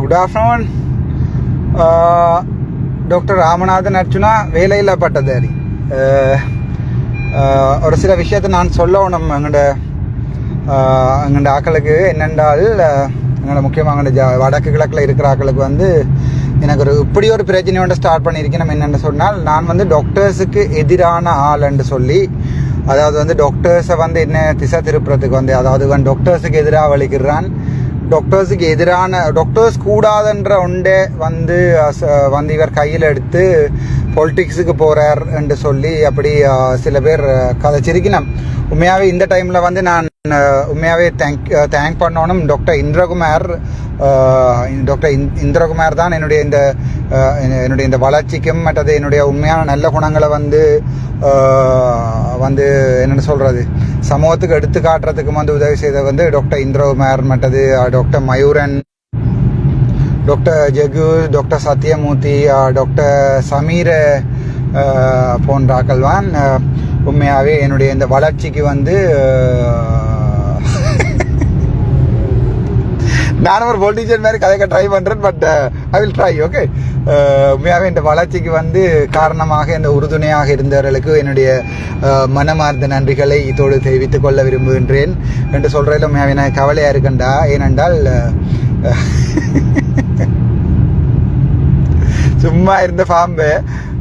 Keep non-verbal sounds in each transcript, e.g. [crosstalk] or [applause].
Good afternoon doctor Ramanathan Archuna வேலையில்லா பட்டதாரி ஒரு சில விஷயத்தை நான் சொல்லணும் எங்கள்ட uh, எங்கள்ட ஆக்களுக்கு. என்னென்றால் uh, எங்களோட முக்கியமாக எங்கள்ட ஜா வடக்கு கிழக்கில் இருக்கிற ஆக்களுக்கு வந்து எனக்கு ஒரு இப்படி ஒரு பிரச்சனையோட ஸ்டார்ட் பண்ணியிருக்கேன் நம்ம என்னென்னு சொன்னால் நான் வந்து டாக்டர்ஸுக்கு எதிரான ஆள்ன்னு சொல்லி அதாவது வந்து டாக்டர்ஸை வந்து என்ன திசை திருப்புறதுக்கு வந்து அதாவது வந்து டாக்டர்ஸுக்கு எதிராக வலிக்கிறான் டாக்டர்ஸுக்கு எதிரான டாக்டர்ஸ் கூடாதுன்ற ஒன்றே வந்து வந்து இவர் கையில் எடுத்து பொலிட்டிக்ஸுக்கு போகிறார் என்று சொல்லி அப்படி சில பேர் கதைச்சிருக்கினேன் கதைச்சிருக்கணும் உண்மையாகவே இந்த டைமில் வந்து நான் உண்மையாகவே தேங்க் தேங்க் பண்ணணும். டாக்டர் இந்திரகுமார் டாக்டர் இந்திரகுமார் தான் என்னுடைய இந்த என்னுடைய இந்த வளர்ச்சிக்கும் மற்றது என்னுடைய உண்மையான நல்ல குணங்களை வந்து வந்து என்னென்னு சொல்கிறது சமூகத்துக்கு எடுத்து காட்டுறதுக்கும் வந்து உதவி செய்த வந்து டாக்டர் இந்திரகுமார் மற்றது doctor Mayuran doctor Jegu doctor Sathyamoorthy doctor Sameera போன்ற ஆக்கள்வான் உண்மையாகவே என்னுடைய இந்த வளர்ச்சிக்கு வந்து நானும் ஒரு பொலிட்டீஷியன் மாதிரி கதைக்க ட்ரை பண்ணுறேன் but I uh, will try okay uh, உண்மையாகவே இந்த வளர்ச்சிக்கு வந்து காரணமாக இந்த உறுதுணையாக இருந்தவர்களுக்கு என்னுடைய uh, மனமார்ந்த நன்றிகளை இதோடு தெரிவித்துக் கொள்ள விரும்புகின்றேன். என்று சொல்கிறதில் உண்மையாகவே நான் கவலையாக இருக்கேன்டா ஏனென்றால் [laughs] சும்மா இருந்த பாம்பு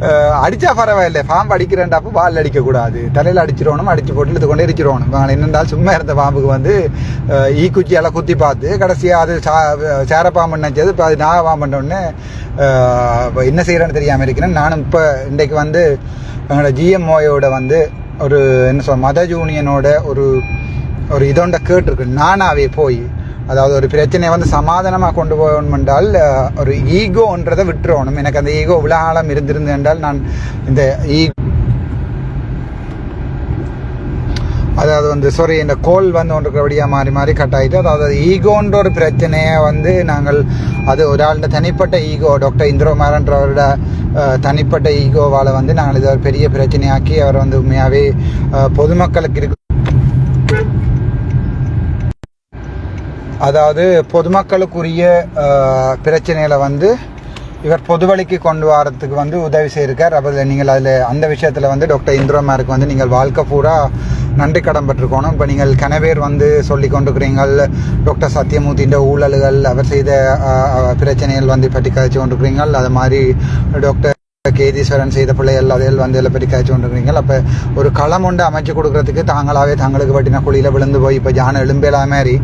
அஹ், அடிச்சா பரவாயில்ல. பாம்பு அடிக்கிறேன்டாப்போ பால் அடிக்கக்கூடாது. தலையில் அடிச்சிடணும் அடிச்சு போட்டு இது கொண்டே இருக்கிறோணும் என்னென்றால் சும்மா இருந்த பாம்புக்கு வந்து அஹ், ஈக்குச்சியால் குத்தி பார்த்து கடைசியாக அது சா சேரப்பாம்பு நினச்சது. இப்போ அது நாகப்பாம்புன்னொடனே என்ன செய்கிறேன்னு தெரியாமல் இருக்கிறேன். நானும் இப்போ இன்றைக்கு வந்து எங்களோட ஜிஎம்ஓயோட வந்து ஒரு என்ன சொல் மத யூனியனோட ஒரு ஒரு இதோண்ட கேட்டிருக்கு. நானாவே போய் அதாவது ஒரு பிரச்சனையை வந்து சமாதானமாக கொண்டு போகணும் என்றால் ஒரு ஈகோன்றதை விட்டுறணும். எனக்கு அந்த ஈகோ விழாலம் இருந்திருந்து என்றால் நான் இந்த ஈ அதாவது வந்து சாரி இந்த கோல் வந்து ஒன்று இருக்கிறபடியாக மாறி மாறி கட் ஆகிட்டு அதாவது ஈகோன்ற ஒரு பிரச்சனையை வந்து நாங்கள் அது ஒரு ஆளுடைய தனிப்பட்ட ஈகோ டாக்டர் இந்திரகுமாரன்றவரோட தனிப்பட்ட ஈகோவால் வந்து நாங்கள் இதை ஒரு பெரிய பிரச்சனையாக்கி அவர் வந்து உண்மையாகவே பொதுமக்களுக்கு இருக்க அதாவது பொதுமக்களுக்குரிய பிரச்சனைகளை வந்து இவர் பொதுவழிக்கு கொண்டு வரத்துக்கு வந்து உதவி செய்திருக்கார். அப்போ நீங்கள் அதில் அந்த விஷயத்தில் வந்து டாக்டர் இந்திரமாருக்கு வந்து நீங்கள் வாழ்க்கை பூரா நன்றி கடன் பட்டிருக்கணும் இப்போ நீங்கள் கனவேர் வந்து சொல்லி கொண்டிருக்கிறீங்கள். டாக்டர் சத்யமூர்த்தின்ற ஊழல்கள் அவர் செய்த பிரச்சனைகள் வந்து பற்றி கழிச்சு கொண்டிருக்கிறீங்கள். அது மாதிரி டாக்டர் கேதீஸ்வரன் செய்த பிள்ளைகள் அதில் வந்து இதில் பற்றி காய்ச்சி கொண்டிருக்கிறீங்க. அப்போ ஒரு களம் ஒன்று அமைச்சு கொடுக்கறதுக்கு தாங்களாவே தங்களுக்கு பட்டின குழியில் விழுந்து போய் இப்போ ஜான எலும்பேலா மாதிரி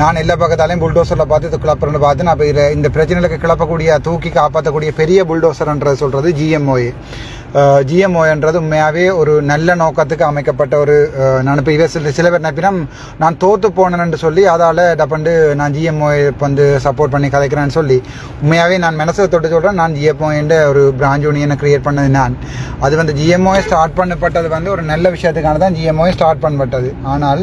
நான் எல்லா பக்கத்தாலையும் புல்டோசரில் பார்த்து இது கிளப்புறேன்னு பார்த்து நான் இப்போ இதில் இந்த பிரச்சனைகளுக்கு கிளப்பக்கூடிய தூக்கி காப்பாற்றக்கூடிய பெரிய புல்டோசர்ன்றது சொல்கிறது ஜிஎம்ஓஏ ஜிஎம்ஓன்றது உண்மையாகவே ஒரு நல்ல நோக்கத்துக்கு அமைக்கப்பட்ட ஒரு அஹ், நான் இப்போ சில சில பேர் நினைப்பினா நான் தோற்று போனேன்னு சொல்லி அதால் டப்பண்டு நான் ஜிஎம்ஓ வந்து சப்போர்ட் பண்ணி கதைக்கிறேன்னு சொல்லி உண்மையாகவே நான் மனசை தொட்டு சொல்கிறேன் நான் ஜிஎம்ஓன்ற ஒரு பிராஞ்சோனி யூனியனை கிரியேட் பண்ணது நான் அது வந்து ஜிஎம்ஓ ஸ்டார்ட் பண்ணப்பட்டது வந்து ஒரு நல்ல விஷயத்துக்கான தான் ஜிஎம்ஓ ஸ்டார்ட் பண்ணப்பட்டது. ஆனால்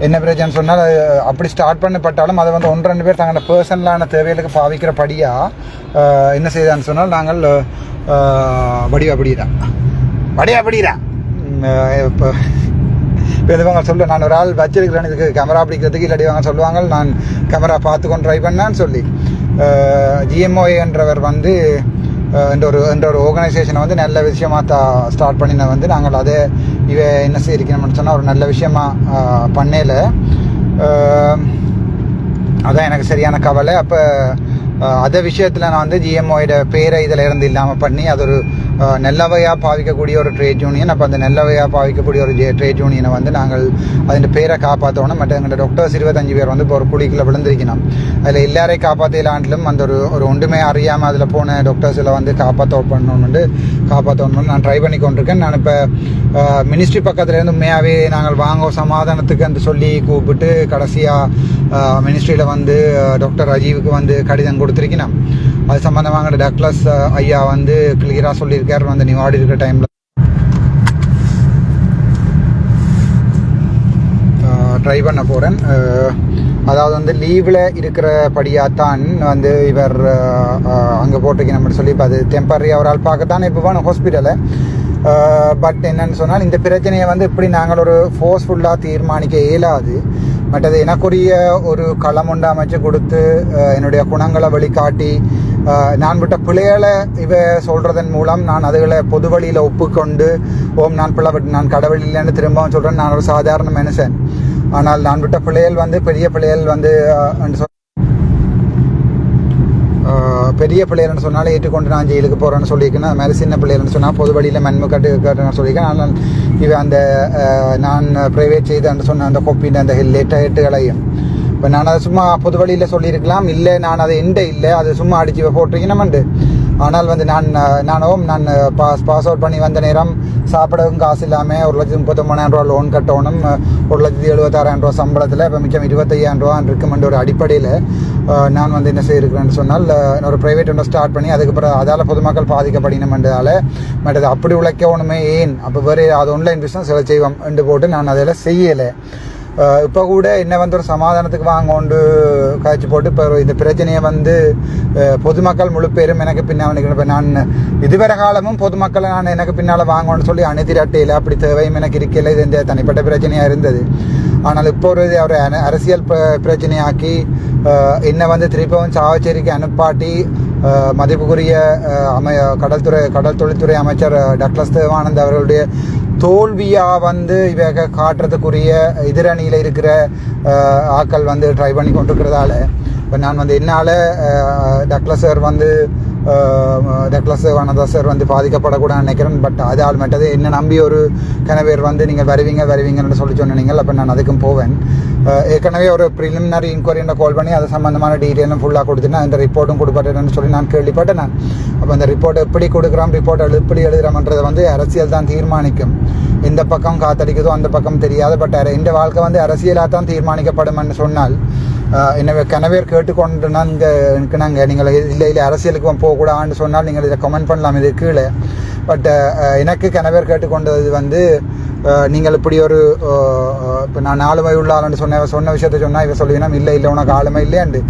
என்ன பிரச்சனை சொன்னால் அது அப்படி ஸ்டார்ட் பண்ணப்பட்டாலும் அதை வந்து ஒன்று ரெண்டு பேர் தங்களோட பர்சனலான தேவைகளுக்கு பாவிக்கிறபடியாக என்ன செய்தான்னு சொன்னால் நாங்கள் அஹ், வடிவா படிடா வடிவா இப்போ இப்போ இதுவங்க சொல்ல நான் ஒரு ஆள் வச்சிருக்கிறேன் இதுக்கு கேமரா பிடிக்கிறதுக்கு இல்லாட்டி அவங்க சொல்லுவாங்க நான் கேமரா பார்த்து கொண்டு ட்ரை பண்ணான்னு சொல்லி. ஜிஎம்ஓஏன்றவர் வந்து இந்த ஒரு இந்த ஒரு ஆர்கனைசேஷனை வந்து நல்ல விஷயமா தா ஸ்டார்ட் பண்ணின வந்து நாங்கள் அதை இவ என்ன செய்யணும்னு சொன்னால் ஒரு நல்ல விஷயமா பண்ணல அதான் எனக்கு சரியான கவலை. அப்போ அதே விஷயத்தில் நான் வந்து ஜிஎம்ஓயோட பேரை இதில் இருந்து இல்லாமல் பண்ணி அது ஒரு நல்லவையாக பாவிக்கக்கூடிய ஒரு ட்ரேட் யூனியன் அப்போ அந்த நல்லவையாக பாவிக்கக்கூடிய ஒரு ட்ரேட் யூனியனை வந்து நாங்கள் அதன் பேரை காப்பாற்றணும் மற்ற எங்களோட டாக்டர்ஸ் இருபத்தஞ்சு பேர் வந்து இப்போ ஒரு குழிக்குள்ள விழுந்திருக்கணும். அதில் எல்லாரையும் காப்பாற்றலாண்டிலும் அந்த ஒரு ஒரு ஒன்றுமே அறியாமல் அதில் போன டாக்டர்ஸில் வந்து காப்பாற்ற பண்ணணும்னு காப்பாற்றணும்னு நான் ட்ரை பண்ணி கொண்டிருக்கேன். நான் இப்போ மினிஸ்ட்ரி பக்கத்துலேருந்து உண்மையாகவே நாங்கள் வாங்க சமாதானத்துக்கு அந்த சொல்லி கூப்பிட்டு கடைசியாக மினிஸ்ட்ரியில் வந்து டாக்டர் ராஜீவுக்கு வந்து கடிதம் கொடுத்துருக்கணும். அது சம்மந்தமாக டக்ளஸ் ஐயா வந்து கிளியராக இருக்கார் வந்து நீ ஆடி இருக்கிற டைமில் ட்ரை பண்ண போகிறேன் அதாவது வந்து லீவில் இருக்கிறபடியாக தான் வந்து இவர் அங்கே போட்டிருக்கணும் சொல்லி இப்போ அது டெம்பரரி அவரால் பார்க்கத்தான் இப்போ வேணும் ஹாஸ்பிட்டலை பட் என்னன்னு சொன்னால் இந்த பிரச்சனையை வந்து இப்படி நாங்கள் ஒரு ஃபோர்ஸ்ஃபுல்லாக தீர்மானிக்க இயலாது. மற்றது எனக்குரிய ஒரு களம் உண்டு அமைச்சு கொடுத்து என்னுடைய குணங்களை வழிகாட்டி நான் விட்ட பிள்ளைகளை இவ சொல்றதன் மூலம் நான் அதுகளை பொது வழியில் ஒப்புக்கொண்டு ஓம் நான் பிள்ளை விட்டு நான் கடவுள் இல்லைன்னு திரும்பவும் சொல்கிறேன் நான் ஒரு சாதாரண மனுஷன். ஆனால் நான் விட்ட பிள்ளைகள் வந்து பெரிய பிள்ளைகள் வந்து அஹ், என்று சொல் ஆஹ் பெரிய பிள்ளைகள்னு சொன்னாலும் ஏற்றுக்கொண்டு நான் ஜெயிலுக்கு போகிறேன்னு சொல்லியிருக்கேன். அது மாதிரி சின்ன பிள்ளைகள்னு சொன்னால் பொது வழியில் மென்மை கட்டு கட்டுன்னு சொல்லியிருக்கேன். ஆனால் இவன் அந்த நான் ப்ரைவேட் செய்தேன்னு சொன்ன அந்த கொப்பின் அந்த லெட்டர் ஹெட்டுகளையும் இப்போ நான் அதை சும்மா பொது வழியில் சொல்லியிருக்கலாம். இல்லை நான் அதை எந்த இல்லை. அது சும்மா அடிச்சு போட்டிருக்கேன் நம்மண்டு ஆனால் வந்து நான் நானும் நான் பாஸ் பாஸ் அவுட் பண்ணி வந்த நேரம் சாப்பிடவும் காசு இல்லாமல் ஒரு லட்சத்தி முப்பத்தொம்பதாயிரம் ரூபா லோன் கட்டணும். ஒரு லட்சத்தி எழுபத்தாறாயிரம் ரூபா சம்பளத்தில் இப்போ மிச்சம் இருபத்தையாயிரம் ரூபா இருக்குமென்ற ஒரு அடிப்படையில் நான் வந்து என்ன செய்யிருக்கிறேன்னு சொன்னால் ஒரு ப்ரைவேட் ஒன்று ஸ்டார்ட் பண்ணி அதுக்கப்புறம் அதால் பொதுமக்கள் பாதிக்கப்படினமென்றதால மற்றது அப்படி உழைக்கணுமே ஏன்? அப்போ வேறு அது ஆன்லைன் பிஸ்னஸ் எல்லாம் செய்வோம் என்று போட்டு நான் அதில் செய்யலை. இப்போ கூட என்ன வந்து ஒரு சமாதானத்துக்கு வாங்கோண்டு காய்ச்சி போட்டு இப்போ இந்த பிரச்சனையை வந்து பொதுமக்கள் முழு பேரும் எனக்கு பின்னால் இப்போ நான் இதுவரை காலமும் பொதுமக்களை நான் எனக்கு பின்னால் வாங்கணும்னு சொல்லி அணிதிரட்டையில் அப்படி தேவையும் எனக்கு இருக்கல இது இந்த தனிப்பட்ட பிரச்சனையாக இருந்தது ஆனால் இப்போ ஒரு ஒரு அரசியல் பிரச்சனையாக்கி என்னை வந்து திருப்பவும் சாவச்சேரிக்கு அனுப்பாட்டி மதிப்புக்குரிய அமைய கடல்துறை கடல் தொழில்துறை அமைச்சர் டக்ளஸ் தேவானந்த் அவர்களுடைய தோல்வியாக வந்து இவக காட்டுறதுக்குரிய எதிரணியில் இருக்கிற ஆக்கள் வந்து ட்ரை பண்ணி கொண்டிருக்கிறதால இப்போ நான் வந்து என்னால் டக்ளஸ் சார் வந்து டக்ளஸ் வனதா சார் வந்து பாதிக்கப்படக்கூடாது நினைக்கிறேன். பட் அது ஆள் மட்டது என்ன நம்பி ஒரு கனவேர் வந்து நீங்கள் வருவீங்க வருவீங்கன்னு சொல்லி சொன்னீங்க அப்போ நான் அதுக்கும் போவேன். ஏற்கனவே ஒரு ப்ரிலிமினரி இன்கொயரின்னு கால் பண்ணி அது சம்மந்தமான டீட்டெயிலும் ஃபுல்லாக கொடுத்துட்டு அந்த ரிப்போர்ட்டும் கொடுப்பட்டேன்னு சொல்லி நான் கேள்விப்பட்டேன் நான் அப்போ அந்த ரிப்போர்ட் எப்படி கொடுக்குறோம் ரிப்போர்ட் எழு எப்படி எழுதுறோம்ன்றதை வந்து அரசியல் தான் தீர்மானிக்கும் எந்த பக்கம் காத்தடிக்குதோ அந்த பக்கம் தெரியாது பட் இந்த வாழ்க்கை வந்து அரசியலாக தான் தீர்மானிக்கப்படும்னு சொன்னால் ஆஹ் கணவர் கனவேர் கேட்டுக்கொண்டு நாங்கள் நாங்கள் நீங்கள் இல்லை இல்லை அரசியலுக்கு போகக்கூடாதுன்னு சொன்னால் நீங்கள் இதை கமெண்ட் பண்ணலாம் இது கீழே பட் எனக்கு கனவேர் கேட்டுக்கொண்டது வந்து நீங்கள் இப்படி ஒரு இப்போ நான் ஆளுமை உள்ள ஆளுன்னு சொன்ன சொன்ன விஷயத்த சொன்னால் இவ சொல்லுவீங்கன்னா இல்லை இல்லை உனக்கு ஆளுமை இல்லையாண்டு.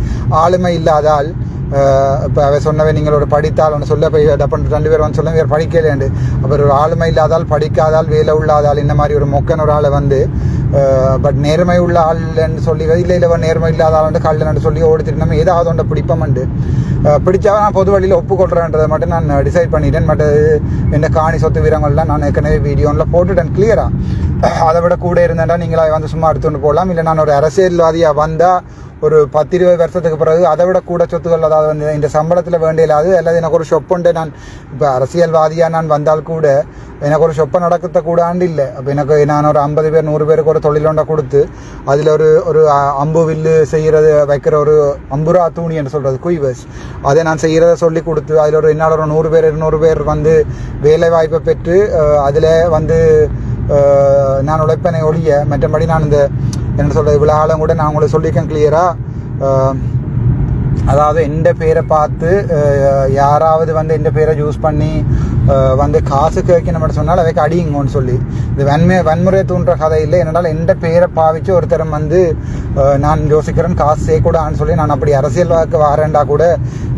ஆளுமை இல்லாதால் இப்போ அவ சொன்னவை நீங்கள் ஒரு படித்தால் ஒன்று சொல்ல போய் டப்பன் ரெண்டு பேர் வந்து சொல்ல வேறு படிக்கலையாண்டு. அப்புறம் ஒரு ஆளுமை இல்லாதால் படிக்காதால் வேலை உள்ளாதால் இந்த மாதிரி ஒரு மொக்கன் ஒரு ஆளை வந்து பட் நேர்மை உள்ள ஆள்ன்னு சொல்லி இல்லை இல்லை நேர்மை இல்லாத ஆளுண்டு கல்லன்னு சொல்லி ஓடிச்சிட்டு நம்ம ஏதாவது ஒன்றை பிடிப்போம்ண்டு பிடிச்சா நான் பொது வழியில் ஒப்புக்கொள்கிறேன்றதை மட்டும் நான் டிசைட் பண்ணிட்டேன் பட் இந்த காணி சொத்து வீரங்கள்லாம் நான் ஏற்கனவே வீடியோவில் போட்டுட்டேன் கிளியராக அதை விட கூட இருந்தேன்டா நீங்களா வந்து சும்மா எடுத்துகிட்டு போகலாம் இல்லை நான் ஒரு அரசியல்வாதியாக வந்தால் ஒரு பத்து இருபது வருஷத்துக்கு பிறகு அதை விட கூட சொத்துக்கள் அதாவது வந்து இந்த சம்பளத்தில் வேண்டியலாது அல்லது எனக்கு ஒரு ஷொப்புண்டு நான் இப்போ அரசியல்வாதியாக நான் வந்தால் கூட எனக்கு ஒரு ஷொப்பை நடக்கத்த கூடாண்டு இல்லை அப்போ எனக்கு நான் ஒரு ஐம்பது பேர் நூறு பேருக்கு ஒரு தொழிலொண்டை கொடுத்து அதில் ஒரு ஒரு அம்பு வில்லு செய்கிறது வைக்கிற ஒரு அம்புரா தூணி என்று சொல்கிறது குய்வஸ் அதை நான் செய்கிறத சொல்லி கொடுத்து அதில் ஒரு என்னால் ஒரு நூறு பேர் இருநூறு பேர் வந்து வேலை வாய்ப்பை பெற்று அதில் வந்து நான் உழைப்பனை ஒழிய மற்றபடி நான் இந்த என்ன சொல்கிறது இவ்வளோ ஆளும் கூட நான் உங்களுக்கு சொல்லியிருக்கேன் கிளியராக அதாவது எந்த பேரை பார்த்து யாராவது வந்து எந்த பேரை யூஸ் பண்ணி வந்து காசு கேட்கணும் சொன்னால் அவைக்கு அடியுங்கன்னு சொல்லி. இது வன்மை வன்முறை தூண்டுற கதை இல்லை. என்னால் எந்த பேரை பாவிச்சு ஒருத்தரம் வந்து நான் யோசிக்கிறேன் காசு செய்யக்கூடாதுன்னு சொல்லி நான் அப்படி அரசியல் வாக்கு வாரேன்டா கூட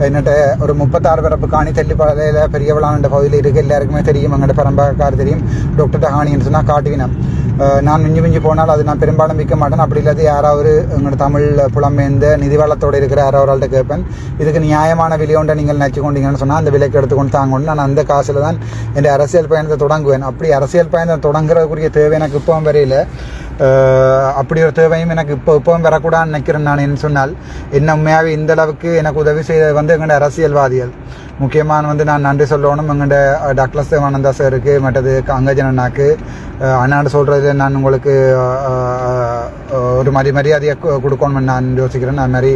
என்னட்ட ஒரு முப்பத்தாறு பிறப்பு காணி தெல்லிப்பாளையில் பெரியவளான பகுதியில் இருக்குது எல்லாருக்குமே தெரியும். எங்கள்கிட்ட பரம்பக்கார் தெரியும். டாக்டர் டஹானின்னு சொன்னால் காட்டுவினம் நான் மிஞ்சி மிஞ்சி போனால் அது நான் பெரும்பாலும் விற்க மாட்டேன். அப்படி இல்லாத யாராவது எங்களோட தமிழ் புலம்பெயர்ந்த நிதிவளத்தோடு இருக்கிற யாராவது ஆள்கிட்ட கேட்பேன். இதுக்கு நியாயமான விலையோண்ட நீங்கள் நினச்சி கொண்டீங்கன்னு சொன்னால் அந்த விலைக்கு எடுத்துக்கொண்டு தாங்கணும். நான் அந்த காசில் தான் என் அரசியல் பயணத்தை தொடங்குவேன். அப்படி அரசியல் பயணத்தை தொடங்குறதுக்குரிய தேவை எனக்கு இப்போவும் வரையில. அப்படி ஒரு தேவையும் எனக்கு இப்போ இப்பவும் வரக்கூடாதுன்னு நினைக்கிறேன் நான் என்ன சொன்னால் என்ன உண்மையாகவே இந்த அளவுக்கு எனக்கு உதவி செய்தது வந்து எங்களோட அரசியல்வாதிகள். முக்கியமான வந்து நான் நன்றி சொல்லணும் எங்கள்கிட்ட டாக்டர் தேவானந்தா சாருக்கு மற்றது அங்கஜனண்ணாக்கு அண்ணாண்டு சொல்கிறது நான் உங்களுக்கு ஒரு மாதிரி மரியாதையை கொடுக்கணும்னு நான் யோசிக்கிறேன். அது மாதிரி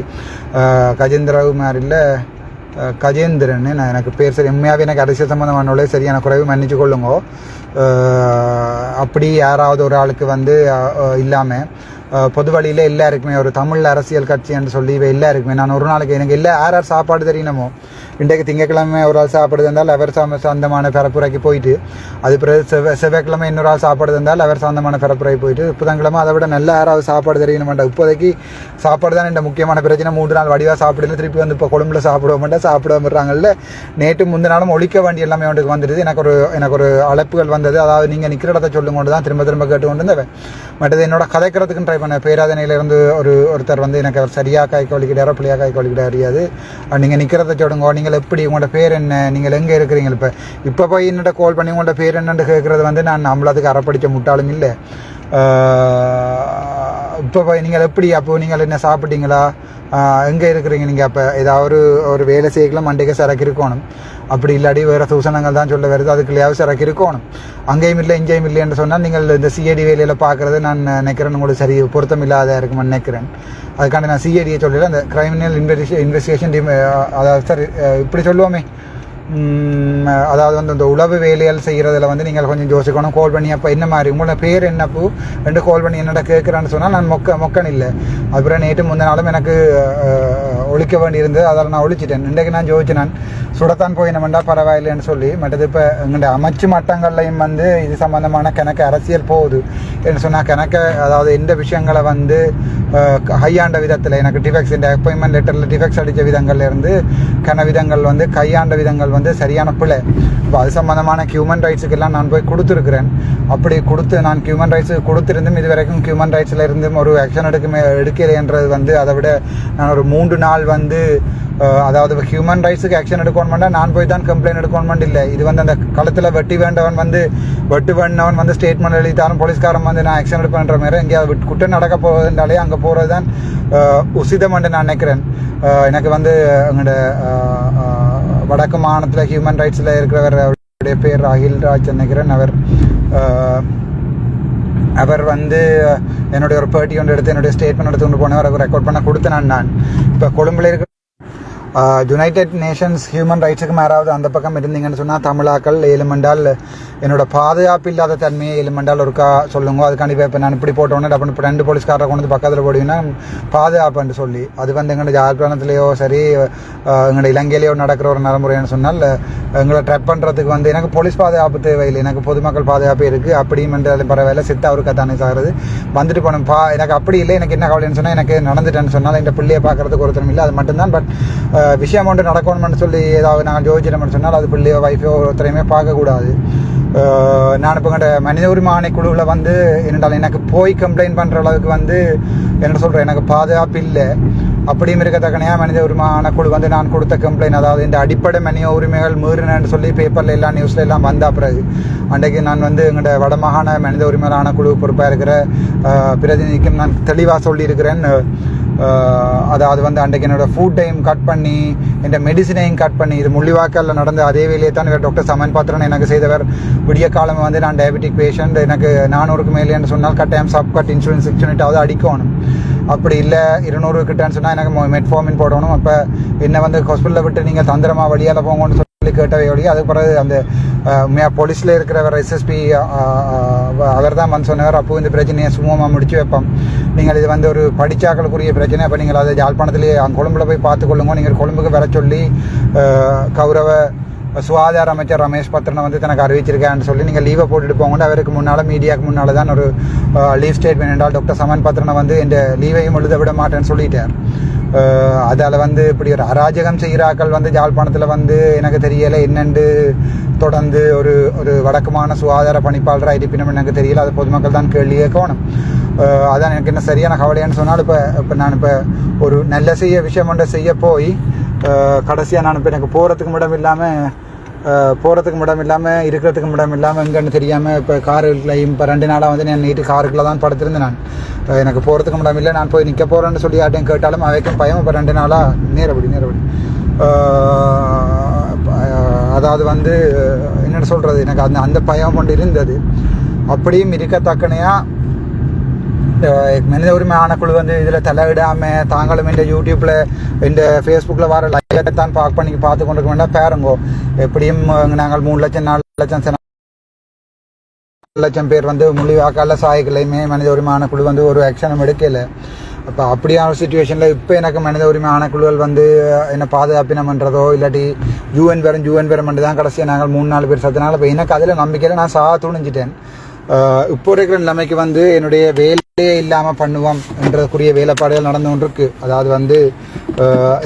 அஹ், கஜேந்திரவு கஜேந்திரன் நான் எனக்கு பேர் சரி உண்மையாகவே எனக்கு அரசியல் சம்மந்தமான சரியான குறைவு மன்னிச்சு கொள்ளுங்கோ அப்படி யாராவது ஒரு ஆளுக்கு வந்து இல்லாமல் பொது வழியில் எல்லாருக்குமே ஒரு தமிழ் அரசியல் கட்சி என்று சொல்லி இவை எல்லாருக்குமே நான் ஒரு நாளைக்கு எனக்கு எல்லா யார் யார் சாப்பாடு தெரியணுமோ இன்றைக்கு திங்கக்கிழமை ஒரு ஆள் சாப்பிடுது இருந்தால் அவர் சொந்தமான பரப்புரைக்கு போயிட்டு அது பிறகு செவ்வாய் செவ்வாய்க்கிழமை இன்னொரு ஆள் சாப்பிடுது இருந்தால் அவர் சொந்தமான பரப்புரைக்கு போயிட்டு புதன்கிழமை அதை விட நல்ல யாராவது சாப்பாடு தெரியணும் இப்போதைக்கு சாப்பாடு தான் இந்த முக்கியமான பிரச்சனை. மூன்று நாள் வடிவாக சாப்பிடல திருப்பி வந்து இப்போ கொழும்புல சாப்பிட மாட்டேன் சாப்பிட விடுறாங்கல்ல. நேற்று முந்தின நாளும் ஒழிக்க வேண்டிய எல்லாமே அவனுக்கு வந்துடுது எனக்கு ஒரு எனக்கு ஒரு அழைப்புகள் வந்தது. அதாவது நீங்கள் நிற்கிற இடத்த சொல்லும் கொண்டு தான் திரும்ப திரும்ப கேட்டு கொண்டு இருந்தவன் மற்றது என்னோட கதைக்கிறதுக்குன்னு ட்ரை பண்ண பேராதனையிலேருந்து ஒரு ஒருத்தர் வந்து எனக்கு சரியாக கை கொலிக்கிட்டாரோ பிள்ளையாக கை கொலிக்கிட்டார் அறியாது நீங்கள் நிற்கிறத சொல்லுங்க. நீங்கள் நீங்கள் எப்படி உங்களோட பேர் என்ன நீங்கள் எங்கே இருக்கிறீங்க? இப்போ இப்போ போய் என்னோட கால் பண்ணி உங்களோட பேர் என்னன்னு கேட்குறது வந்து நான் நம்மளதுக்கு அறப்படிச்ச முட்டாளும் இல்லை. இப்போ போய் நீங்கள் எப்படி அப்போ நீங்கள் என்ன சாப்பிட்டீங்களா? எங்கே இருக்கிறீங்க நீங்கள் அப்போ? ஏதாவது ஒரு ஒரு வேலை செய்யலாம் மண்டைக்கு சரக்கு இருக்கணும். அப்படி இல்லாட்டி வேறு சூசனங்கள் தான் சொல்ல வருது. அதுக்குள்ளேயாவது சரக்கு இருக்கணும். அங்கேயும் இல்லை இங்கேயும் இல்லைன்னு சொன்னால் நீங்கள் இந்த சிஐடி வேலையில் பார்க்குறது நான் நினைக்கிறேன். உங்களுக்கு சரி பொருத்தம் இல்லாத இருக்குமென்னு நினைக்கிறேன். அதுக்காண்டி நான் சிஐடியை சொல்லல அந்த கிரைமினல் இன்வெஸ்டிகே இன்வெஸ்டிகேஷன் டீம் அதாவது சரி இப்படி சொல்லுவோமே. அதாவது வந்து இந்த உளவு வேலைகள் செய்கிறதுல வந்து நீங்கள் கொஞ்சம் யோசிக்கணும். கால் பண்ணி அப்போ என்ன மாதிரி? உங்களோட பேர் என்னப்போ ரெண்டு கால் பண்ணி என்னடா கேட்குறான்னு சொன்னால் நான் மொக்க மொக்கன் இல்லை அப்புறம் நேற்று முந்தின நாளும் எனக்கு ஒழிக்க வேண்டியிருந்தது. அதில் நான் ஒழிச்சிட்டேன். இன்றைக்கு நான் ஜோதிச்சு நான் சுடத்தான் போயினமெண்டா பரவாயில்லைன்னு சொல்லி. மற்றது இப்போ எங்கள்கிட்ட அமைச்சு மட்டங்கள்லையும் வந்து இது சம்மந்தமான கணக்கு அரசியல் போகுது என்று சொன்னால் கணக்கை அதாவது எந்த விஷயங்களை வந்து கையாண்ட விதத்தில் எனக்கு டிஃபெக்ட்ஸ் இந்த அப்பாயின்மெண்ட் லெட்டரில் டிஃபெக்ட்ஸ் அடித்த விதங்கள்லேருந்து கன விதங்கள் வந்து கையாண்ட விதங்கள் வந்து சரியான பிழை. இப்போ அது சம்மந்தமான ஹியூமன் ரைட்ஸுக்கெல்லாம் நான் போய் கொடுத்துருக்குறேன். அப்படி கொடுத்து நான் ஹியூமன் ரைட்ஸுக்கு கொடுத்துருந்தும் இது வரைக்கும் ஹியூமன் ரைட்ஸில் இருந்தும் ஒரு ஆக்ஷன் எடுக்கமே எடுக்கலைன்றது வந்து அதை விட நான் ஒரு மூன்று நாள் வந்து அதாவது ஹியூமன் ரைட்ஸுக்கு ஆக்ஷன் எடுக்கணும்னா நான் போய் தான் கம்ப்ளைண்ட் எடுக்கணும் இல்லை. இது வந்து அந்த களத்தில் வெட்டி வேண்டவன் வந்து வெட்டு வேண்டவன் வந்து ஸ்டேட்மெண்ட் எழுதித்தாலும் போலீஸ்காரன் வந்து நான் ஆக்ஷன் எடுப்பேன்ற மாதிரி எங்கேயாவது விட்டு- குற்றம் நடக்க போவதுனாலே அங்கே போகிறது தான் உசிதம் என்று நான் நினைக்கிறேன். எனக்கு வந்து எங்களோட வடக்கு மாநிலத்தில் ஹியூமன் ரைட்ஸில் இருக்கிறவர் அவருடைய பேர் அகில் ராஜ் நினைக்கிறேன். அவர் அவர் வந்து என்னுடைய ஒரு பேட்டி ஒன்று எடுத்து என்னுடைய ஸ்டேட்மெண்ட் எடுத்து கொண்டு போனவர் ரெக்கார்ட் பண்ண கொடுத்தேன் நான். இப்போ கொழும்புல இருக்க யுனைடெட் நேஷன்ஸ் ஹியூமன் ரைட்ஸுக்கு மேலாவது அந்த பக்கம் இருந்தீங்கன்னு சொன்னால் தமிழாக்கள் எலுமெண்டால் என்னோட பாதுகாப்பு இல்லாத தன்மையை ஏழுமண்டால் ஒருக்கா சொல்லுங்க அதுக்காண்டி இப்போ நான் இப்படி போட்டோன்னே டப்புனு இப்போ ரெண்டு போலீஸ்காரரை கொண்டு வந்து பக்கத்தில் போடுவீங்கன்னா பாதுகாப்புன்னு சொல்லி அது வந்து எங்களோட யாழ்ப்பாணத்துலேயோ சரி எங்களோட இலங்கையிலேயோ நடக்கிற ஒரு நடைமுறைன்னு சொன்னால் எங்களை ட்ரெப் பண்ணுறதுக்கு வந்து எனக்கு போலீஸ் பாதுகாப்பு தேவையில்லை எனக்கு பொதுமக்கள் பாதுகாப்பு இருக்குது அப்படியும் என்றாலும் பரவாயில்ல சித்த அவருக்கு தானே சாகிறது வந்துட்டு போனோம் பா எனக்கு அப்படி இல்லை எனக்கு என்ன கவலைன்னு சொன்னால் எனக்கு நடந்துட்டேன்னு சொன்னால் இந்த பிள்ளையை பார்க்குறதுக்கு ஒருத்தரும் இல்லை அது மட்டும்தான் பட் விஷயம் ஒன்று நடக்கணும்னு சொல்லி ஏதாவது நாங்கள் ஜோதிச்சிடம்னு சொன்னால் அது பிள்ளையோ வைஃபோ ஒருத்தரையுமே பார்க்கக்கூடாது. நான் இப்போ கண்ட மனித உரிமை ஆணைக்குழுவில் வந்து என்னடால் எனக்கு போய் கம்ப்ளைண்ட் பண்ணுற அளவுக்கு வந்து என்ன சொல்கிறேன் எனக்கு பாதுகாப்பு இல்லை. அப்படியும் இருக்கத்தக்கனையாக மனித உரிமை ஆணைக்குழு வந்து நான் கொடுத்த கம்ப்ளைண்ட் அதாவது இந்த அடிப்படை மனித உரிமைகள் மீறினேன்னு சொல்லி பேப்பரில் எல்லாம் நியூஸில் எல்லாம் வந்த பிறகு அன்றைக்கு நான் வந்து எங்களோட வடமாகாண மனித உரிமைகள் ஆணைக்குழு பொறுப்பாக இருக்கிற பிரதிநிதிக்கும் நான் தெளிவாக சொல்லியிருக்கிறேன் அதாவது வந்து அன்றைக்கு என்னோட ஃபுட்டையும் கட் பண்ணி என் மெடிசினையும் கட் பண்ணி இது முள்ளிவாக்கல்ல நடந்த அதே வேலையை தான் இவர் டாக்டர் சமன் பாத்திரன் எனக்கு செய்தவர். விடிய காலம் வந்து நான் டயபெட்டிக் பேஷண்ட் எனக்கு நானூறுக்கு மேலேன்னு சொன்னால் கட்டாயம் சப் கட் இன்சூரன்ஸ் சிக்ஸ் யூனிட்டாவது அடிக்கணும். அப்படி இல்லை இருநூறு கிட்டன்னு சொன்னால் எனக்கு மெட்ஃபார்மின் போடணும். அப்போ என்னை வந்து ஹாஸ்பிட்டலில் விட்டு நீங்கள் தந்திரமாக வழியால் போங்கன்னு சொல்லி கேட்டவை ஒழிய அதுக்கு பிறகு அந்த போலீஸில் இருக்கிறவர் எஸ்எஸ்பி அவர் தான் வந்து சொன்னவர் அப்போ இந்த பிரச்சனையை சுமூகமாக முடிச்சு வைப்போம். நீங்கள் இது வந்து ஒரு படிச்சாக்களுக்குரிய பிரச்சனை. அப்போ நீங்கள் அதை யாழ்ப்பாணத்திலேயே அங்கே கொழும்புல போய் பார்த்துக்கொள்ளுங்க. நீங்கள் கொழும்புக்கு வர சொல்லி கௌரவ சுகாதார அமைச்சர் ரமேஷ் பத்ரனை வந்து தனக்கு அறிவிச்சிருக்கேன்னு சொல்லி நீங்கள் லீவை போட்டுட்டு போங்க அவருக்கு முன்னால் மீடியாவுக்கு முன்னால் தான் ஒரு லீவ் ஸ்டேட்மெண்ட் என்றால் டாக்டர் சமன் பத்ரனை வந்து இந்த லீவையும் எழுத விட மாட்டேன்னு சொல்லிட்டார். அதால் வந்து இப்படி ஒரு அராஜகம் செய்கிறாக்கள் வந்து யாழ்ப்பாணத்தில் வந்து எனக்கு தெரியலை என்னென்று தொடர்ந்து ஒரு ஒரு வடக்குமான சுகாதார பணிப்பாளராக இருப்பினும் எனக்கு தெரியல அது பொதுமக்கள் தான் கேள்வி கேட்கணும். அதான் எனக்கு என்ன சரியான கவலையான்னு சொன்னால் இப்போ இப்போ நான் இப்போ ஒரு நல்ல செய்ய விஷயம் ஒன்றை செய்ய போய் கடைசியாக நான் இப்போ எனக்கு போகிறதுக்கு மட்டும் இல்லாமல் போகிறதுக்கு இடம் இல்லாமல் இருக்கிறதுக்கு இடம் இல்லாமல் எங்கன்னு தெரியாமல் இப்போ காருக்குள்ளையும் இப்போ ரெண்டு நாளாக வந்து நான் நைட்டு காருக்குள்ளே தான் படுத்திருந்தேன் நான். எனக்கு போகிறதுக்கு இடம் இல்லை நான் போய் நிற்க போகிறேன்னு சொல்லி யார்ட்டையும் கேட்டாலும் அவைக்கும் பயம். இப்போ ரெண்டு நாளாக நேரப்படி நேரப்படி. அதாவது வந்து என்ன சொல்கிறது எனக்கு அந்த அந்த பயம் கொண்டு இருந்தது. அப்படியும் இருக்கத்தக்கனையாக மனித உரிமை ஆணைக்குழு வந்து இதில் தலையிடாமல் தாங்களும் இந்த யூடியூப்பில் இந்த ஃபேஸ்புக்கில் வர லைவை தான் பார்க் பண்ணி பார்த்து கொண்டு வேண்டாம். பேருங்கோ எப்படியும் நாங்கள் மூணு லட்சம் நாலு லட்சம் நாலு லட்சம் பேர் வந்து முள்ளிவாக்கால சாய்க்கலையுமே மனித உரிமை ஆணைக்குழு வந்து ஒரு ஆக்ஷனும் எடுக்கல. அப்போ அப்படியான சுச்சுவேஷனில் இப்போ எனக்கு மனித உரிமை ஆணைக்குழுக்கள் வந்து என்ன பாதுகாப்பினம்ன்றதோ இல்லாட்டி யூஎன் பெறும் யூஎன் பேரும் மட்டும் தான் கடைசியாக நாங்கள் மூணு நாலு பேர் சத்தினால இப்போ எனக்கு அதில் நம்பிக்கையில் நான் சா துணிஞ்சிட்டேன் இப்போ இருக்கிற நிலைமைக்கு வந்து என்னுடைய வேலையே இல்லாமல் பண்ணுவோம் என்றதுக்குரிய வேலைப்பாடுகள் நடந்து கொண்டிருக்கு. அதாவது வந்து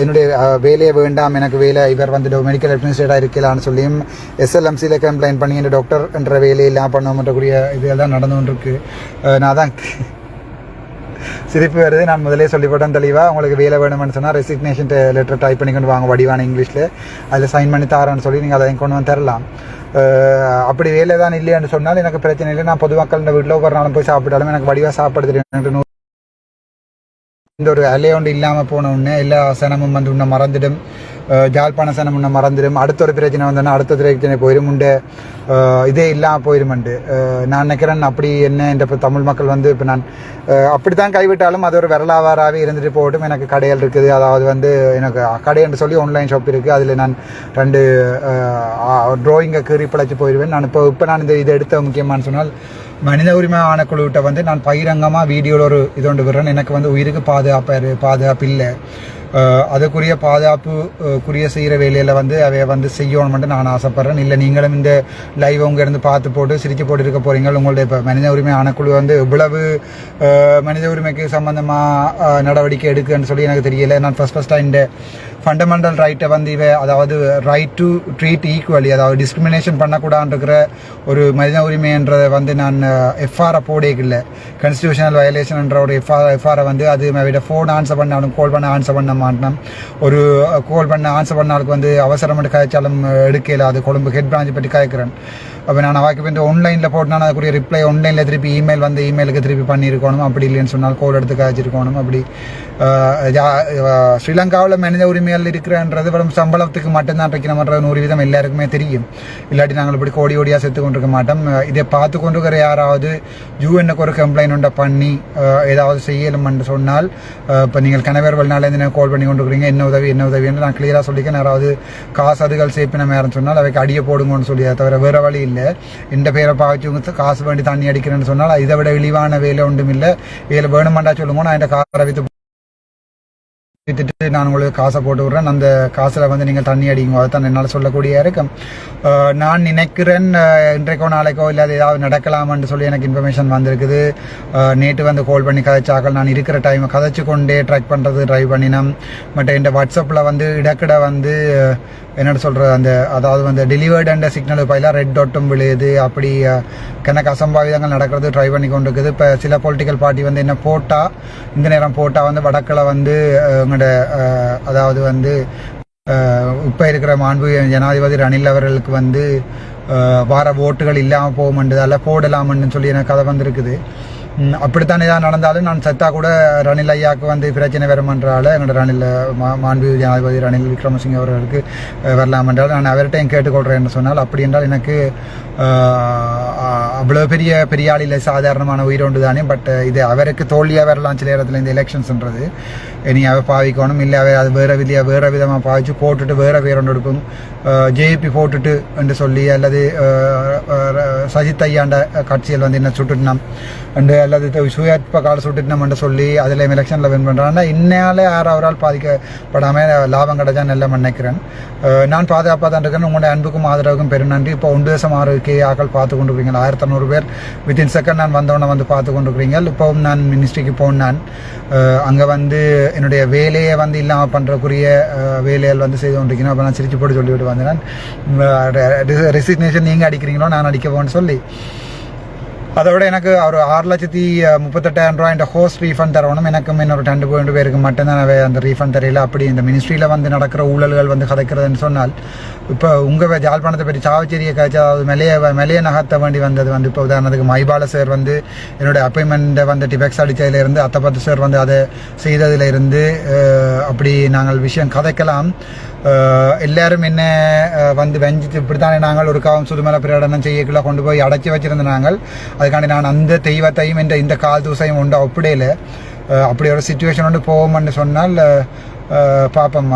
என்னுடைய வேலையை வேண்டாம் எனக்கு வேலை இவர் வந்து மெடிக்கல் அட்மினிஸ்ட்ரேட்டாக இருக்கலான்னு சொல்லியும் எஸ்எல்எம்சியில் கம்ப்ளைண்ட் பண்ணி என் டாக்டர் என்ற வேலையை இல்லாமல் பண்ணுவோம்ன்றக்கூடிய இதெல்லாம் நடந்து கொண்டிருக்கு. நான் தான் [laughs] சிரிப்பு வருது. நான் முதலே சொல்லிவிட்டேன் தெளிவாக உங்களுக்கு வேலை வேணும்னு சொன்னால் ரெசிக்னேஷன் லெட்டர் டைப் பண்ணி கொண்டு வாங்க. வடிவான இங்கிலீஷில் அதில் சைன் பண்ணி தரேன்னு சொல்லி நீங்கள் அதை கொண்டு வந்து தரலாம். அப்படி வேலை தான் இல்லைன்னு சொன்னால் எனக்கு பிரச்சனை இல்லை. நான் பொதுமக்கள் இந்த வீட்டில் ஒவ்வொரு நாளும் போய் சாப்பிட்டாலும் எனக்கு வடிவாக சாப்பாடு தெரியும் நூறு இந்த ஒரு அலையோண்டு இல்லாமல் போன உடனே எல்லா சனமும் வந்து உன்னை மறந்துடும். அஹ் ஜாழ்ப்பாண சனம் மறந்துடும் அடுத்த ஒரு பிரச்சனை வந்தோன்னா அடுத்த பிரச்சனை போயிடும் உண்டு இதே இல்லாமல் போயிருமண்டு நான் நினைக்கிறேன் அப்படி என்ன இந்த இப்போ தமிழ் மக்கள் வந்து இப்போ நான் அஹ் அப்படித்தான் கைவிட்டாலும் அது ஒரு விரலாவாராகவே இருந்துட்டு போகட்டும் எனக்கு கடைகள் இருக்குது அதாவது வந்து எனக்கு கடைன்னு சொல்லி ஆன்லைன் ஷாப் இருக்குது அதில் நான் ரெண்டு ட்ராயிங்கை கீறி பிழைச்சி போயிடுவேன் நான் இப்போ இப்போ நான் இந்த இதை எடுத்த முக்கியமானு சொன்னால் மனித உரிமை ஆணைக்குழுவிட்ட வந்து நான் பகிரங்கமாக வீடியோவில் ஒரு இது விடுறேன் எனக்கு வந்து உயிருக்கு பாதுகாப்பு பாதுகாப்பு இல்லை அதுக்குரிய பாதுகாப்பு குரிய குறிய செய்கிற வேலையில் வந்து அவைய வந்து செய்யணும்னு நான் ஆசைப்பட்றேன். இல்லை நீங்களும் இந்த லைவ் உங்க இருந்து பார்த்து போட்டு சிரிச்சு போட்டு இருக்க போகிறீங்க உங்களுடைய இப்போ மனித உரிமை ஆணைக்குழு வந்து எவ்வளவு மனித உரிமைக்கு சம்பந்தமாக நடவடிக்கை எடுக்குன்னு சொல்லி எனக்கு தெரியல. நான் ஃபர்ஸ்ட் ஃபஸ்ட்டாக இந்த ஃபண்டமெண்டல் ரைட்டை வந்து இவ அதாவது ரைட் டு ட்ரீட் ஈக்குவலி அதாவது டிஸ்கிரிமினேஷன் பண்ணக்கூடாதுன்ற ஒரு மனித உரிமைன்றதை வந்து நான் எஃப்ஆரை இல்லை கான்ஸ்டியூஷனல் வயலேஷன்ன்ற ஒரு எஃப்ஆர் எஃப்ஆரை வந்து அது விட ஃபோன் ஆன்சர் பண்ணாலும் கால் பண்ண ஆன்சர் பண்ண மாட்டினோம் ஒரு கால் பண்ண ஆன்சர் பண்ணாலுக்கு வந்து அவசரம் கதைச்சாலும் எடுக்கல. அது கொழும்பு ஹெட் பிரான்ச் பற்றி காய்க்கிறேன். அப்போ நான் வாக்கு வந்து ஆன்லைனில் போட்டுனா அதுக்குரிய ரிப்ளை ஆன்லைனில் திருப்பி இமெயில் வந்து இமெயிலுக்கு திருப்பி பண்ணியிருக்கணும். அப்படி இல்லைன்னு சொன்னால் கோல் எடுத்து காய்ச்சிருக்கணும். அப்படி ஸ்ரீலங்காவில் மனித உரிமைகள் இருக்கிறன்றது வெறும் சம்பளத்துக்கு மட்டும்தான் இருக்கணும்ன்ற நூறு வீதம் எல்லாருக்குமே தெரியும். இல்லாட்டி நாங்கள் இப்படி கோடி கோடியாக செத்து கொண்டிருக்க மாட்டோம். இதை பார்த்து கொண்டிருக்கிற யாராவது யூஎன்னுக்கு ஒரு கம்ப்ளைண்ட் உண்டை பண்ணி ஏதாவது செய்யலும்னு சொன்னால் இப்போ நீங்கள் கணவர் வெளிநாளேருந்து கோல் பண்ணி கொண்டிருக்கிறீங்க. என்ன உதவி என்ன உதவின்னு நான் கிளியராக சொல்லிக்கேன் யாராவது காசு அதுகள் சேப்பின யாரும் சொன்னால் அவைக்கு அடியை போடுங்கன்னு சொல்லி தவிர வேறு வழி இல்லை. இந்த பேரை பாய்ச்சவங்க காசு வேண்டி தண்ணி அடிக்கிறேன்னு சொன்னால் இதை விட இழிவான வேலை ஒன்றும் இல்லை. வேலை வேணுமாண்டா சொல்லுங்க நான் இந்த காரை வித்து வித்துட்டு நான் உங்களுக்கு காசை போட்டு விட்றேன். அந்த காசில் வந்து நீங்கள் தண்ணி அடிங்க அதுதான் என்னால் சொல்லக்கூடிய இருக்கும் நான் நினைக்கிறேன் இன்றைக்கோ நாளைக்கோ இல்லாத ஏதாவது நடக்கலாமான்னு சொல்லி எனக்கு இன்ஃபர்மேஷன் வந்திருக்குது. நேற்று வந்து கால் பண்ணி கதைச்சாக்கள் நான் இருக்கிற டைமை கதைச்சு கொண்டே ட்ராக் பண்ணுறது ட்ரைவ் பண்ணினேன். பட் என் வாட்ஸ்அப்பில் வந்து இடக்கிட வந்து அஹ், என்னோட சொல்கிறது அந்த அதாவது வந்து டெலிவர்டு அண்ட் சிக்னல் பயிலாக ரெட் டாட்டும் விழுது அப்படி கணக்கு அசம்பாவிதங்கள் நடக்கிறது ட்ரை பண்ணி கொண்டு இருக்குது இப்போ சில பொலிட்டிக்கல் பார்ட்டி வந்து என்ன போட்டால் இந்த நேரம் போட்டால் வந்து வடக்கில் வந்து அஹ், எங்களோட அதாவது வந்து இப்போ இருக்கிற மாண்பு ஜனாதிபதி ரணில் அவர்களுக்கு வந்து வார ஓட்டுகள் இல்லாமல் போகுமென்றதால போடலாம்னு சொல்லி எனக்கு கதை வந்திருக்குது. அப்படித்தான் ஏதாவது நடந்தாலும் நான் சத்தா கூட ரணில் ஐயாவுக்கு வந்து பிரச்சனை வருமென்றால எங்களோட ரணில் மா மாண்பு ஜனாதிபதி ரணில் விக்ரமசிங்க அவர்களுக்கு வரலாம் என்றால் நான் அவர்கிட்டையும் கேட்டுக்கொள்கிறேன் என்று சொன்னால் அப்படி என்றால் எனக்கு அவ்வளோ பெரிய பெரிய ஆள் இல்லை சாதாரணமான உயிரோண்டு தானே பட் uh, இது அவருக்கு தோல்வியாக வரலாம் சில இடத்துல இந்த எலெக்ஷன்ஸ்ன்றது இனி அவர் பாவிக்கணும் இல்லை அவர் அது வேறு விதியாக வேறு விதமாக பாவிச்சு போட்டுட்டு வேறு வேற ஒன்று ஜேபி uh, போட்டுட்டு என்று சொல்லி அல்லது uh, சஜித் ஐயாண்ட கட்சியில் வந்து என்ன சுட்டுட்டினோம் அண்டு அல்லது சுயற்ப கால சுட்டுட்டினோம் என்று சொல்லி அதில் எலெக்ஷனில் வின் பண்ணுறாங்கன்னா இன்னையால யார் அவரால் பாதிக்கப்படாமல் லாபம் கிடைச்சா நல்ல நினைக்கிறேன். நான் பாதுகாப்பாக தான் இருக்கிறேன் உங்களுடைய அன்புக்கும் ஆதரவுக்கும் பெரு நன்றி. இப்போ ஒன்று தேசம் ஆறு கே ஆக்கள் பார்த்து கொண்டு இருக்கிறீங்க ஆயிரத்தி நூறு பேர். வித்தின் செகண்ட் நான் வந்தவொடனே வந்து பார்த்து கொண்டிருக்கிறீங்க. இப்போவும் நான் மினிஸ்ட்ரிக்கு போனேன் அங்கே வந்து என்னுடைய வேலையை வந்து இல்லாமல் பண்ணுறக்குரிய வேலைகள் வந்து செய்து கொண்டிருக்கணும் அப்போ நான் சிரிச்சு போட்டு சொல்லிவிட்டு வந்தேன் ரெசிக்னேஷன் நீங்கள் அடிக்கிறீங்களோ நான் அடிக்க போன்னு சொல்லி. அதோட எனக்கு ஒரு ஆறு லட்சத்தி முப்பத்தெட்டாயிரம் ரூபாய் இந்த ஹோஸ்ட் ரீஃபண்ட் தரணும். எனக்கும் இன்னொரு ரெண்டு பாயிண்ட் பேருக்கு மட்டும்தான் அந்த ரீஃபண்ட் தெரியல. அப்படி இந்த மினிஸ்ட்ரியில் வந்து நடக்கிற ஊழல்கள் வந்து கதைக்கிறதுன்னு சொன்னால் இப்போ உங்கள் ஜாழ்ப்பாணத்தை பற்றி சாவச்சேரியை காய்ச்சி அதாவது மெலைய மெலைய நகர்த்த வேண்டி வந்தது வந்து இப்போ உதாரணத்துக்கு மைபால சார் வந்து என்னுடைய அப்பாயின்மெண்ட்டை வந்து டிபெக்ஸ் அடித்ததுலேருந்து அத்தப்பத்து சார் வந்து அதை செய்ததிலிருந்து அப்படி நாங்கள் விஷயம் கதைக்கலாம். எல்லாரும் என்ன வந்து வெஞ்சிட்டு இப்படித்தானே நாங்கள் ஒரு காவம் சுதுமலை பிரகடனம் செய்யக்குள்ள கொண்டு போய் அடைச்சி வச்சிருந்த நாங்கள். அதுக்காண்டி நான் அந்த தெய்வத்தையும் என்ற இந்த கால் தூசையும் உண்டு. அப்படியில அப்படி ஒரு சுச்சுவேஷன் ஒன்று போவோம்னு சொன்னால் பார்ப்போம்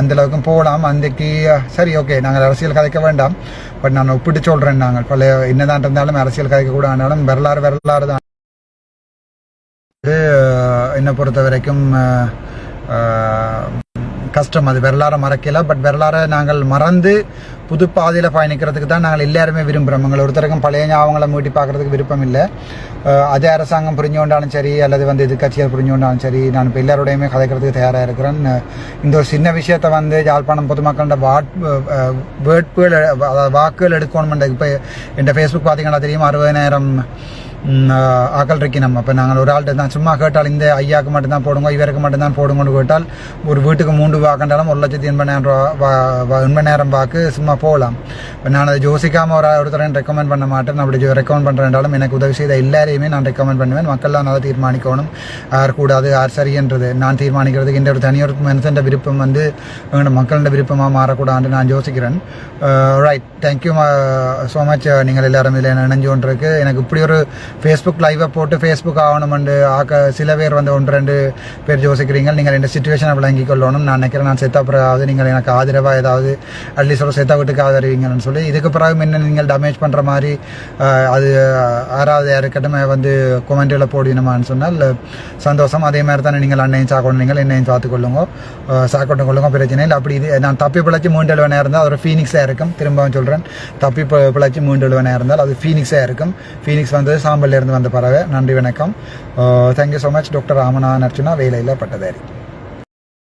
அந்தளவுக்கும் போகலாம். அன்றைக்கு சரி ஓகே நாங்கள் அரசியல் கதைக்க வேண்டாம். பட் நான் ஒப்பிட்டு சொல்கிறேன் நாங்கள். பல என்னதான் இருந்தாலும் அரசியல் கதைக்க கூட ஆனாலும் வரலாறு வரலாறு தான். என்னை பொறுத்த வரைக்கும் கஷ்டம். அது வரலாறை மறக்கல. பட் வரலாறை நாங்கள் மறந்து புது பாதையில் பயணிக்கிறதுக்கு தான் நாங்கள் எல்லாருமே விரும்புகிறோம் எங்களை ஒருத்தருக்கும் பழைய ஞாபகங்களை மீட்டி பார்க்குறதுக்கு விருப்பம் இல்லை. அதே அரசாங்கம் புரிஞ்சு கொண்டாலும் சரி அல்லது வந்து எதிர்கட்சிகள் புரிஞ்சு கொண்டாலும் சரி நான் இப்போ எல்லாரோடையுமே கதைக்கிறதுக்கு தயாராக இருக்கிறேன். இந்த ஒரு சின்ன விஷயத்தை வந்து யாழ்ப்பாணம் பொதுமக்களோட வாட் வேட்புகள் அதாவது வாக்குகள் எடுக்கணும் இப்போ என் ஃபேஸ்புக் பார்த்தீங்கன்னா தெரியும் அறுபதாயிரம் ம், நம்ம ஆக்கள் இருக்கணும். அப்போ நாங்கள் ஒரு ஆள்கிட்ட தான் சும்மா கேட்டால் இந்த ஐயாவுக்கு மட்டும்தான் போடுங்க இவருக்கு மட்டும்தான் போடுங்கன்னு கேட்டால் ஒரு வீட்டுக்கு மூன்று வாக்கண்டாலும் ஒரு லட்சத்தி எண்பதாயிரம் ரூபா வா- வா- எண்பதாயிரம் வாக்கு சும்மா போகலாம். இப்போ நான் அதை யோசிக்காமல் ஒரு ஒருத்தரையும் ரெக்கமெண்ட் பண்ண மாட்டேன். அப்படி ரெக்கமெண்ட் பண்ணுறேன்றாலும் எனக்கு உதவி செய்த எல்லாரையுமே நான் ரெக்கமெண்ட் பண்ணுவேன். மக்கள்லாம் அதை தீர்மானிக்கணும். யார் கூடாது யார் சரின்றது. நான் தீர்மானிக்கிறதுக்கு இந்த ஒரு தனியொரு மனுஷன் விருப்பம் வந்து எங்களோட மக்களோட விருப்பமாக மாறக்கூடாதுன்னு நான் யோசிக்கிறேன். ரைட் தேங்க்யூ ஸோ மச் நீங்கள் எல்லாரும் இதில் நினைஞ்சு கொண்டிருக்கு. எனக்கு இப்படி ஒரு ஃபேஸ்புக் லைவை போட்டு ஃபேஸ்புக் ஆகணுமெண்டு. ஆக்க சில பேர் வந்து ஒன்று ரெண்டு பேர் யோசிக்கிறீங்க. நீங்கள் ரெண்டு சுச்சுவேஷனை விளங்கி கொள்ளணும். நான் நினைக்கிறேன் நான் செத்த பிறகு நீங்கள் எனக்கு ஆதரவாக ஏதாவது அட்லீஸ்ட் ஒரு செத்த வீட்டுக்கு ஆதரிவீங்கன்னு சொல்லி இதுக்கு பிறகு முன்ன நீங்கள் டேமேஜ் பண்ணுற மாதிரி அது யாராவது யாருக்கட்டும் வந்து கொமெண்டில் போடணுமான்னு சொன்னால் சந்தோஷம். அதே மாதிரி தானே நீங்கள் அன்னையும் சாக்கணும் நீங்கள் என்னையும் பார்த்துக்கொள்ளுங்க சாக்கொண்டு கொள்ளுங்க பிரச்சனை இல்லை. அப்படி இது நான் தப்பி பிழைச்சி மூன்று எழுவனாக இருந்தால் அது ஒரு ஃபீனிக்ஸாக இருக்கும். திரும்பவும் சொல்கிறேன் தப்பி பிழைச்சி மூன்று எழுவனாக இருந்தால் அது ஃபீனிக்ஸாக இருக்கும். ஃபீனிக்ஸ் வந்து சாம் இருந்து வந்த பறவை நன்றி வணக்கம். Thank you so much doctor Ramanathan Archuna வேலையில் பட்டதாரி